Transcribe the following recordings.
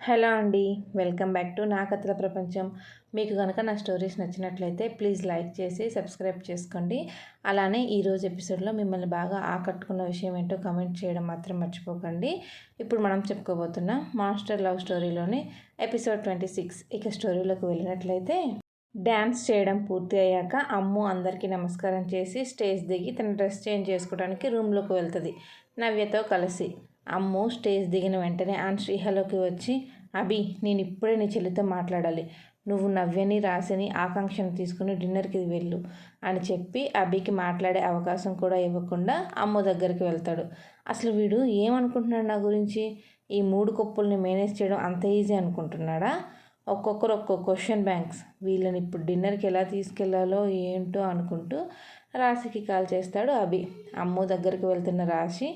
Hello అండి welcome back to నా కథల ప్రపంచం. మీకు కనుక నా స్టోరీస్ నచ్చినట్లయితే ప్లీజ్ లైక్ చేసి సబ్స్క్రైబ్ చేసుకోండి. అలానే ఈరోజు ఎపిసోడ్లో మిమ్మల్ని బాగా ఆకట్టుకున్న విషయం ఏంటో కమెంట్ చేయడం మాత్రం మర్చిపోకండి. ఇప్పుడు మనం చెప్పుకోబోతున్న మాస్టర్ లవ్ స్టోరీలోని ఎపిసోడ్ ట్వంటీ సిక్స్. ఇక స్టోరీలోకి వెళ్ళినట్లయితే డ్యాన్స్ చేయడం పూర్తి అయ్యాక అమ్ము అందరికీ నమస్కారం చేసి స్టేజ్ దిగి తన డ్రెస్ చేంజ్ చేసుకోవడానికి రూమ్లోకి వెళ్తుంది. నవ్యతో కలిసి. అమ్ము స్టేజ్ దిగిన వెంటనే ఆన్ శ్రీహలోకి వచ్చి అభి నేను ఇప్పుడే నీ చెల్లితో మాట్లాడాలి. నువ్వు నవ్యని రాసిని ఆకాంక్షను తీసుకుని డిన్నర్కి వెళ్ళు అని చెప్పి అభికి మాట్లాడే అవకాశం కూడా ఇవ్వకుండా అమ్మ దగ్గరికి వెళ్తాడు. అసలు వీడు ఏమనుకుంటున్నాడు నా గురించి? ఈ మూడు కొప్పుల్ని మేనేజ్ చేయడం అంత ఈజీ అనుకుంటున్నాడా? ఒక్కొక్కరు ఒక్కొక్క క్వశ్చన్ బ్యాంక్స్ వీళ్ళని ఇప్పుడు డిన్నర్కి ఎలా తీసుకెళ్ళాలో ఏంటో అనుకుంటూ రాశికి కాల్ చేస్తాడు అభి. అమ్ము దగ్గరికి వెళ్తున్న రాశి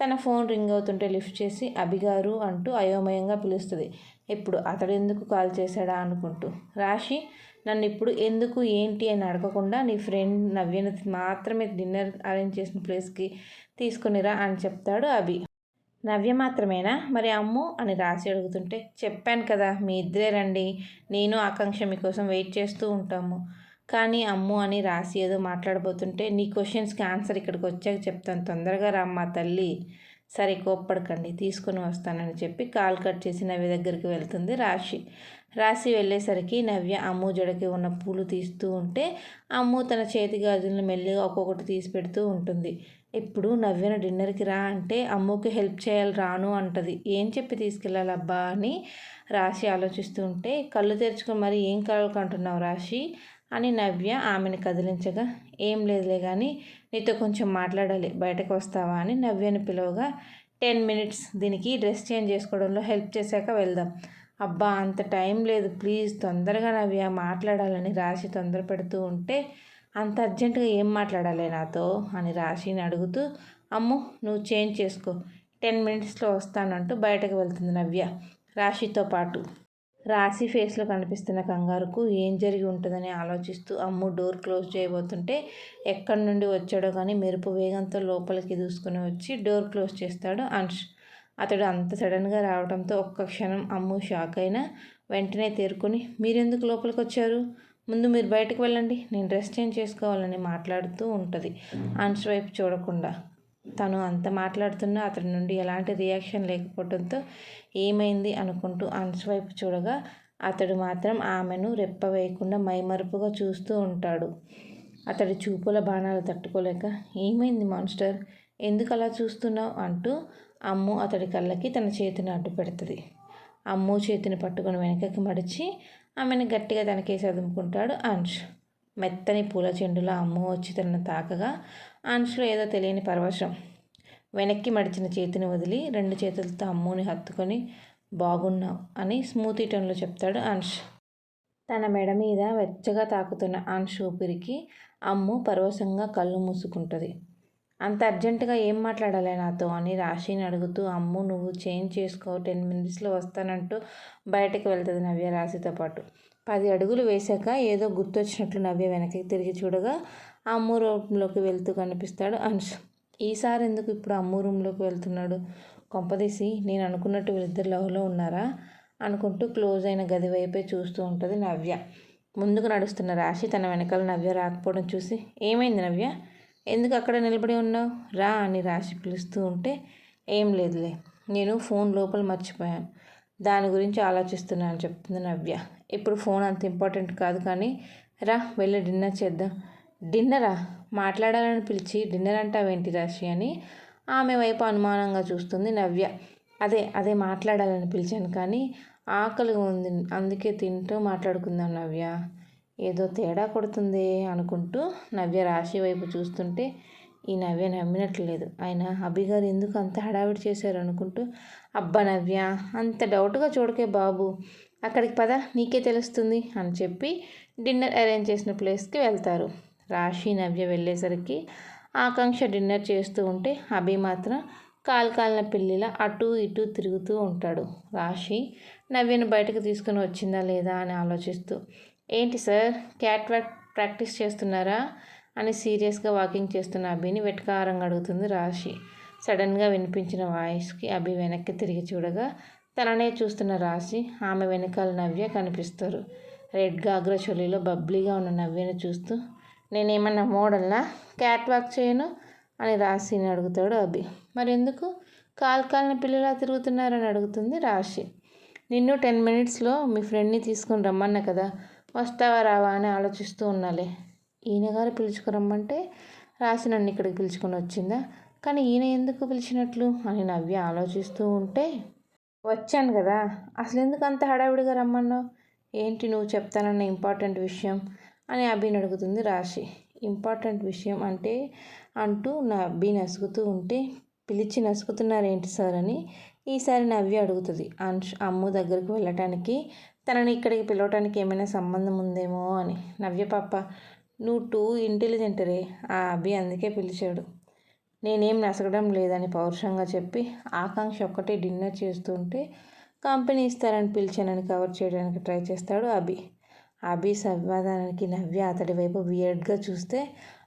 తన ఫోన్ రింగ్ అవుతుంటే లిఫ్ట్ చేసి అభిగారు అంటూ అయోమయంగా పిలుస్తుంది. ఇప్పుడు అతడు ఎందుకు కాల్ చేశాడా? అనుకుంటూ. రాశి నన్ను ఇప్పుడు ఎందుకు ఏంటి అని అడగకుండా నీ ఫ్రెండ్ నవ్యను మాత్రమే డిన్నర్ అరేంజ్ చేసిన ప్లేస్కి తీసుకునిరా అని చెప్తాడు అభి. నవ్య మాత్రమేనా? మరి అమ్ము అని రాసి అడుగుతుంటే చెప్పాను కదా మీ ఇద్దరే రండి నేను ఆకాంక్ష మీకోసం వెయిట్ చేస్తూ ఉంటాము. కానీ అమ్ము అని రాసి ఏదో మాట్లాడబోతుంటే నీ క్వశ్చన్స్కి ఆన్సర్ ఇక్కడికి వచ్చాక చెప్తాను. తొందరగా రామ్మా తల్లి. సరే కోప్పడకండి తీసుకొని వస్తానని చెప్పి కాల్ కట్ చేసి నవ్య దగ్గరికి వెళ్తుంది రాశి. రాశి వెళ్ళేసరికి నవ్య అమ్ము జడకి ఉన్న పూలు తీస్తూ ఉంటే అమ్ము తన చేతి గాజులను మెల్లిగా ఒక్కొక్కటి తీసి పెడుతూ ఉంటుంది. ఇప్పుడు నవ్యను డిన్నర్కి రా అంటే అమ్ముకి హెల్ప్ చేయాలి రాను అంటది. ఏం చెప్పి తీసుకెళ్ళాలబ్బా అని రాశి ఆలోచిస్తూ ఉంటే కళ్ళు తెరుచుకొని మరి ఏం కలవకంటున్నావు రాశి? అని నవ్య ఆమెను కదిలించగా ఏం లేదులే కానీ నీతో కొంచెం మాట్లాడాలి. బయటకు వస్తావా? అని నవ్యను పిలవగా టెన్ మినిట్స్. దీనికి డ్రెస్ చేంజ్ చేసుకోవడంలో హెల్ప్ చేశాక వెళ్దాం. అబ్బా అంత టైం లేదు. ప్లీజ్ తొందరగా నవ్య మాట్లాడాలని రాశి తొందర పెడుతూ ఉంటే అంత అర్జెంటుగా ఏం మాట్లాడాలి నాతో? అని రాశిని అడుగుతూ అమ్ము నువ్వు చేంజ్ చేసుకో. టెన్ మినిట్స్లో వస్తానంటూ బయటకు వెళ్తుంది నవ్య. రాశితో పాటు రాశి ఫేస్లో కనిపిస్తున్న కంగారుకు ఏం జరిగి ఉంటుందని ఆలోచిస్తూ అమ్ము డోర్ క్లోజ్ చేయబోతుంటే ఎక్కడి నుండి వచ్చాడో కానీ మెరుపు వేగంతో లోపలికి దూసుకుని వచ్చి డోర్ క్లోజ్ చేస్తాడు అంశ్ అతడు అంత సడన్గా రావడంతో ఒక్క క్షణం అమ్ము షాక్ అయినా వెంటనే తేరుకొని మీరెందుకు లోపలికి వచ్చారు? ముందు మీరు బయటకు వెళ్ళండి నేను డ్రెస్ చేంజ్ చేసుకోవాలని మాట్లాడుతూ ఉంటుంది. అంశ్ వైపు చూడకుండా. తను అంత మాట్లాడుతున్నా అతడి నుండి ఎలాంటి రియాక్షన్ లేకపోవడంతో ఏమైంది అనుకుంటూ అంశ వైపు చూడగా అతడు మాత్రం ఆమెను రెప్ప వేయకుండా మైమరుపుగా చూస్తూ ఉంటాడు. అతడి చూపుల బాణాలు తట్టుకోలేక ఏమైంది మాన్స్టర్ ఎందుకు అలా చూస్తున్నావు? అంటూ అమ్ము అతడి కళ్ళకి తన చేతిని అడ్డు పెడుతుంది. అమ్ము చేతిని పట్టుకుని వెనకకి మడిచి ఆమెను గట్టిగా తనకేసి అదుముకుంటాడు అంశ్ మెత్తని పూల చెండులో అమ్ము వచ్చి తనను తాకగా అంశులో ఏదో తెలియని పరవశం. వెనక్కి మడిచిన చేతిని వదిలి రెండు చేతులతో అమ్ముని హత్తుకొని బాగున్నావు అని స్మూతీ టోన్లో చెప్తాడు అంష్ తన మెడ మీద వెచ్చగా తాకుతున్న అంశ్ ఊపిరికి అమ్ము పరవశంగా కళ్ళు మూసుకుంటుంది. అంత అర్జెంటుగా ఏం మాట్లాడాలి నాతో అని రాశిని అడుగుతూ అమ్ము నువ్వు చేంజ్ చేసుకో టెన్ మినిట్స్లో వస్తానంటూ బయటకు వెళ్తుంది నవ్య రాశితో పాటు. పది అడుగులు వేశాక ఏదో గుర్తొచ్చినట్లు నవ్య వెనక్కి తిరిగి చూడగా అమ్ము రూమ్లోకి వెళ్తూ కనిపిస్తాడు అంశ్ ఈసారి ఎందుకు ఇప్పుడు అమ్ము రూమ్లోకి వెళ్తున్నాడు? కొంపదీసి నేను అనుకున్నట్టు వీళ్ళిద్దరు లవ్లో ఉన్నారా? అనుకుంటూ క్లోజ్ అయిన గది వైపే చూస్తూ ఉంటుంది నవ్య. ముందుకు నడుస్తున్న రాశి తన వెనకాల నవ్య రాకపోవడం చూసి ఏమైంది నవ్య? ఎందుకు అక్కడ నిలబడి ఉన్నావు? రా అని రాసి పిలుస్తూ ఉంటే ఏం లేదులే. నేను ఫోన్ లోపల మర్చిపోయాను. దాని గురించి ఆలోచిస్తున్నాను చెప్తుంది నవ్య. ఇప్పుడు ఫోన్ అంత ఇంపార్టెంట్ కాదు కానీ రా వెళ్ళి డిన్నర్ చేద్దాం. డిన్నరా? మాట్లాడాలని పిలిచి డిన్నర్ అంటావేంటి రాశి అని ఆమె వైపు అనుమానంగా చూస్తుంది నవ్య. అదే అదే మాట్లాడాలని పిలిచాను కానీ ఆకలిగా ఉంది. అందుకే తింటూ మాట్లాడుకుందాం నవ్య. ఏదో తేడా కొడుతుంది అనుకుంటూ నవ్య రాశి వైపు చూస్తుంటే ఈ నవ్య నమ్మినట్లేదు. ఆయన అభి గారు ఎందుకు అంత హడావిడి చేశారు అనుకుంటూ అబ్బా నవ్య అంత డౌట్గా చూడకే బాబు. అక్కడికి పద నీకే తెలుస్తుంది అని చెప్పి డిన్నర్ అరేంజ్ చేసిన ప్లేస్కి వెళ్తారు. రాశి నవ్య వెళ్ళేసరికి ఆకాంక్ష డిన్నర్ చేస్తూ ఉంటే అభి మాత్రం కాలు కాలిన పిల్లిలా అటు ఇటు తిరుగుతూ ఉంటాడు. రాశి నవ్యను బయటకు తీసుకుని వచ్చిందా లేదా అని ఆలోచిస్తూ ఏంటి సార్ క్యాట్ వాక్ ప్రాక్టీస్ చేస్తున్నారా? అని సీరియస్గా వాకింగ్ చేస్తున్న అభిని వెటకారంగా అడుగుతుంది రాశి. సడన్గా వినిపించిన వాయిస్కి అభి వెనక్కి తిరిగి చూడగా తననే చూస్తున్న రాశి ఆమె వెనకాల నవ్య కనిపిస్తారు. రెడ్ గాగ్ర చొలిలో బబ్లీగా ఉన్న నవ్యను చూస్తూ నేనేమన్నా మోడల్నా? క్యాట్ వాక్ చేయను? అని రాశిని అడుగుతాడు అభి. మరి ఎందుకు కాలు కాలిన పిల్లలా తిరుగుతున్నారని అడుగుతుంది రాశి. నిన్ను టెన్ మినిట్స్లో మీ ఫ్రెండ్ని తీసుకొని రమ్మన్నా కదా వస్తావా రావా అని ఆలోచిస్తూ ఉన్నాలే ఈయన గారు పిలుచుకురమ్మంటే రాసి నన్ను ఇక్కడికి పిలుచుకొని వచ్చిందా? కానీ ఈయన ఎందుకు పిలిచినట్లు? అని నవ్య ఆలోచిస్తూ ఉంటే వచ్చాను కదా అసలు ఎందుకు అంత హడావిడిగా రమ్మన్నావు? ఏంటి నువ్వు చెప్తానన్న ఇంపార్టెంట్ విషయం అని అభిని అడుగుతుంది రాశి. ఇంపార్టెంట్ విషయం అంటే అంటూ నా అబ్బి నసుగుతూ ఉంటే పిలిచి నసుకుతున్నారేంటి సార్ అని ఈసారి నవ్వి అడుగుతుంది. అంశ్ అమ్ము దగ్గరికి వెళ్ళటానికి తనని ఇక్కడికి పిలవటానికి ఏమైనా సంబంధం ఉందేమో అని. నవ్య పాప నువ్వు టూ ఇంటెలిజెంటరే ఆ అభి అందుకే పిలిచాడు. నేనేం నసగడం లేదని పౌరుషంగా చెప్పి ఆకాంక్ష ఒక్కటే డిన్నర్ చేస్తుంటే కంపెనీ ఇస్తారని పిలిచానని కవర్ చేయడానికి ట్రై చేస్తాడు అభి. అభి సమాధానానికి నవ్య అతడి వైపు వియర్డ్గా చూస్తే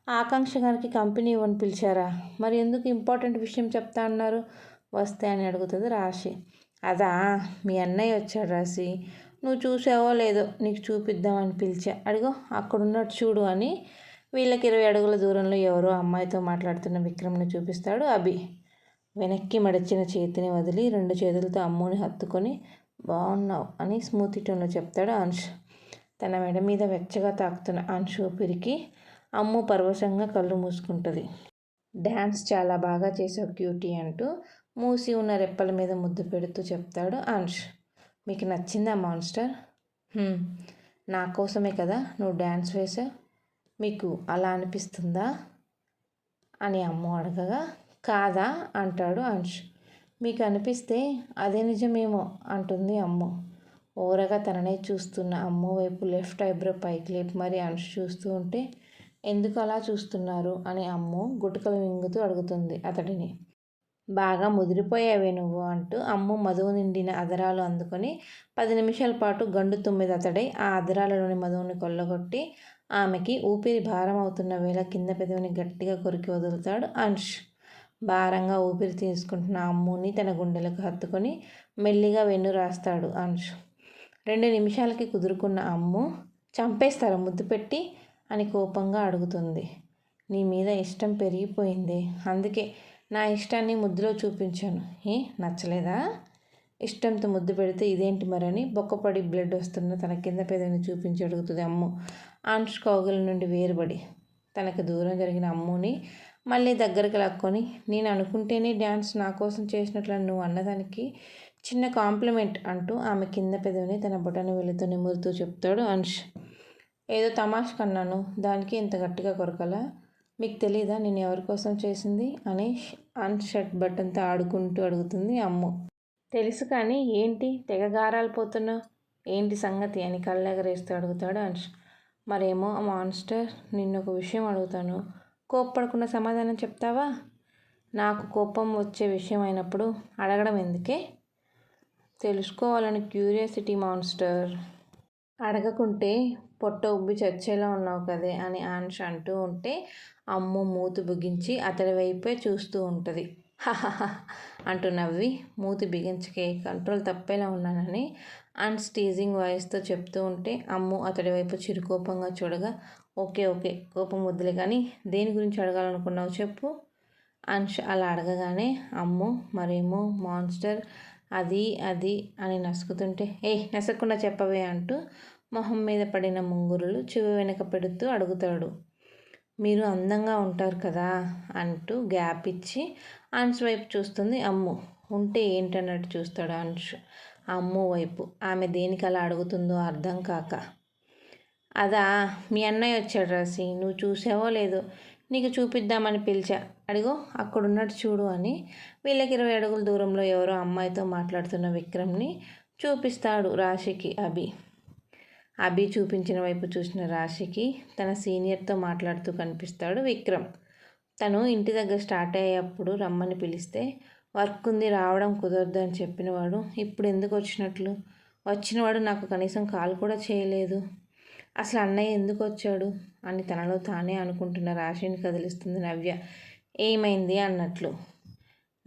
ఆకాంక్ష గారికి కంపెనీ ఇవ్వని పిలిచారా? మరి ఎందుకు ఇంపార్టెంట్ విషయం చెప్తా అన్నారు? వస్తే అని అడుగుతుంది రాశి. అదా మీ అన్నయ్య వచ్చాడు రాశి. నువ్వు చూసావో లేదో నీకు చూపిద్దామని పిలిచా. అడిగో అక్కడున్నట్టు చూడు అని వీళ్ళకి ఇరవై అడుగుల దూరంలో ఎవరో అమ్మాయితో మాట్లాడుతున్న విక్రమ్ని చూపిస్తాడు అభి. వెనక్కి మడచిన చేతిని వదిలి రెండు చేతులతో అమ్ముని హత్తుకొని బాగున్నావు అని స్మూతీ టోన్లో చెప్తాడు అంశ్. తన మెడ మీద వెచ్చగా తాకుతున్న అంశు ఊపిరికి అమ్ము పరవశంగా కళ్ళు మూసుకుంటుంది. డ్యాన్స్ చాలా బాగా చేసావు క్యూటీ అంటూ మూసి ఉన్న రెప్పల మీద ముద్దు పెడుతూ చెప్తాడు అంశ్. మీకు నచ్చిందా మాన్స్టర్? నా కోసమే కదా నువ్వు డ్యాన్స్ వేసావు. మీకు అలా అనిపిస్తుందా? అని అమ్మ అడగగా కాదా అంటాడు అంశ్. మీకు అనిపిస్తే అదే నిజమేమో అంటుంది అమ్మ. ఓరగా తననే చూస్తున్న అమ్మ వైపు లెఫ్ట్ ఐబ్రో పైకి లేపి మరి అంశ్ చూస్తూ ఉంటే ఎందుకు అలా చూస్తున్నారు? అని అమ్ము గుటకలు మింగుతూ అడుగుతుంది అతడిని. బాగా ముదిరిపోయావే నువ్వు అంటూ అమ్ము మధువు నిండిన అదరాలు అందుకొని పది నిమిషాల పాటు గండు తుమ్మిది అతడై ఆ అదరాలలోని మధువుని కొల్లగొట్టి ఆమెకి ఊపిరి భారం అవుతున్న వేళ కింద పెదవిని గట్టిగా కొరికి వదులుతాడు అంష్. భారంగా ఊపిరి తీసుకుంటున్న అమ్ముని తన గుండెలకు హత్తుకొని మెల్లిగా వెన్ను రాస్తాడు అంష్. రెండు నిమిషాలకి కుదురుకున్న అమ్ము చంపేస్తారు ముద్దు పెట్టి అని కోపంగా అడుగుతుంది. నీ మీద ఇష్టం పెరిగిపోయింది. అందుకే నా ఇష్టాన్ని ముద్దులో చూపించాను. ఏ నచ్చలేదా? ఇష్టంతో ముద్దు పెడితే ఇదేంటి మరని బొక్కపడి బ్లడ్ వస్తున్న తన కింద పెదని చూపించి అడుగుతుంది అమ్ము. ఆంష్ కౌగుల నుండి వేరుబడి. తనకు దూరం జరిగిన అమ్ముని మళ్ళీ దగ్గరికి లాక్కొని నేను అనుకుంటేనే డ్యాన్స్ నా కోసం చేసినట్లు నువ్వు అన్నదానికి చిన్న కాంప్లిమెంట్ అంటూ ఆమె కింద పెదవిని తన బొటను వెళుతూ నిమురుతూ చెప్తాడు అంష్ ఏదో తమాష్ కన్నాను. దానికి ఇంత గట్టిగా కొరకలా? మీకు తెలియదా నేను ఎవరి కోసం చేసింది? అని అన్ షర్ట్ ఆడుకుంటూ అడుగుతుంది అమ్ము. తెలుసు కానీ ఏంటి? తెగ గారాలు ఏంటి సంగతి? అని కళ్ళెగరేస్తూ అడుగుతాడు అంశ్ మరేమో మాన్స్టర్ నిన్ను ఒక విషయం అడుగుతాను. కోప్పడకుండా సమాధానం చెప్తావా? నాకు కోపం వచ్చే విషయం అయినప్పుడు అడగడం ఎందుకే? తెలుసుకోవాలని క్యూరియాసిటీ మాన్స్టర్ అడగకుంటే పొట్ట ఉబ్బి చచ్చేలా ఉన్నావు కదే అని ఆన్ష అంటూ ఉంటే అమ్ము మూతి బిగించి అతడి వైపే చూస్తూ ఉంటుంది. అంటూ నవ్వి మూతి బిగించకే కంట్రోల్ తప్పేలా ఉన్నానని అండ్ స్టీజింగ్ వాయిస్తో చెప్తూ ఉంటే అమ్ము అతడి వైపు చిరుకోపంగా చూడగా ఓకే ఓకే కోపం వద్దులే కానీ దేని గురించి అడగాలనుకున్నావు చెప్పు. అంశ్ అలా అడగగానే అమ్ము మరేమో మాన్స్టర్ అది అది అని నసుకుతుంటే ఏయ్ నసకుండా చెప్పవే అంటూ మొహం మీద పడిన ముంగురులు చెవి వెనక పెడుతూ అడుగుతాడు. మీరు అందంగా ఉంటారు కదా అంటూ గ్యాప్ ఇచ్చి అన్స్ వైపు చూస్తుంది అమ్ము. ఉంటే ఏంటన్నట్టు చూస్తాడు అంశు. అమ్ము వైపు. ఆమె దేనికి అలా అడుగుతుందో అర్థం కాక. అదా మీ అన్నయ్య వచ్చాడు రాసి నువ్వు చూసావో లేదో నీకు చూపిద్దామని పిలిచా. అడిగో అక్కడున్నట్టు చూడు అని వీళ్ళకి ఇరవై అడుగుల దూరంలో ఎవరో అమ్మాయితో మాట్లాడుతున్న విక్రమ్ని చూపిస్తాడు రాశికి అభి. అభి చూపించిన వైపు చూసిన రాశికి తన సీనియర్తో మాట్లాడుతూ కనిపిస్తాడు విక్రమ్. తను ఇంటి దగ్గర స్టార్ట్ అయ్యేప్పుడు రమ్మని పిలిస్తే వర్క్ ఉంది రావడం కుదరదు అని చెప్పినవాడు ఇప్పుడు ఎందుకు వచ్చినట్లు? వచ్చినవాడు నాకు కనీసం కాల్ కూడా చేయలేదు. అసలు అన్నయ్య ఎందుకు వచ్చాడు? అని తనలో తానే అనుకుంటున్న రాశిని కదిలిస్తుంది నవ్య. ఏమైంది? అన్నట్లు.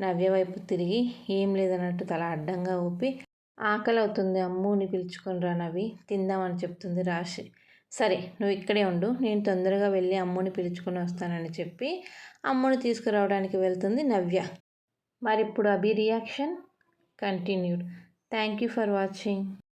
నవ్య వైపు తిరిగి ఏం లేదన్నట్టు తల అడ్డంగా ఊపి ఆకలి అవుతుంది అమ్ముని పిలుచుకొని రా నవి తిందామని చెప్తుంది రాశి. సరే నువ్వు ఇక్కడే ఉండు. నేను తొందరగా వెళ్ళి అమ్ముని పిలుచుకొని వస్తానని చెప్పి అమ్ముని తీసుకురావడానికి వెళ్తుంది నవ్య. మరి ఇప్పుడు Abhi reaction continued. Thank you for watching.